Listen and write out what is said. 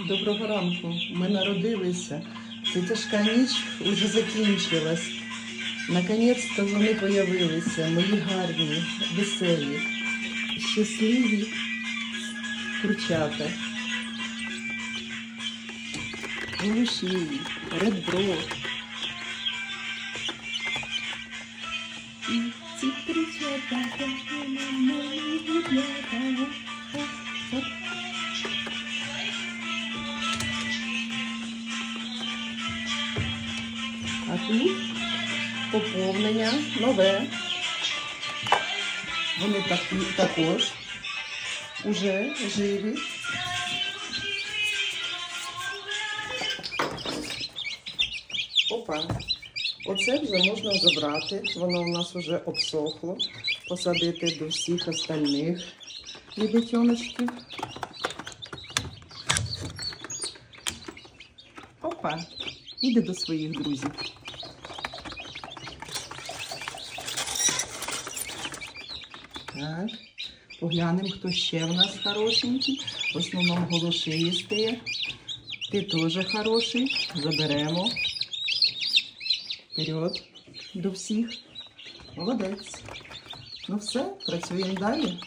Доброго ранку. Ми народилися. Ця тяжка ніч уже закінчилась. Наконець-то вони появилися, мої гарні, веселі, щасливі курчата. Голуші, редбро. І ці курчата, мої дівчата. А тут поповнення нове. Вони так, також уже живі. Опа. Оце вже можна забрати. Воно у нас вже обсохло. Посадити до всіх остальних лебедяночків. Опа. Іди до своїх друзів. Так, поглянемо, хто ще в нас хорошенький. В основному голошиїстий. Ти теж хороший. Заберемо. Вперед до всіх. Молодець. Ну все, працюємо далі.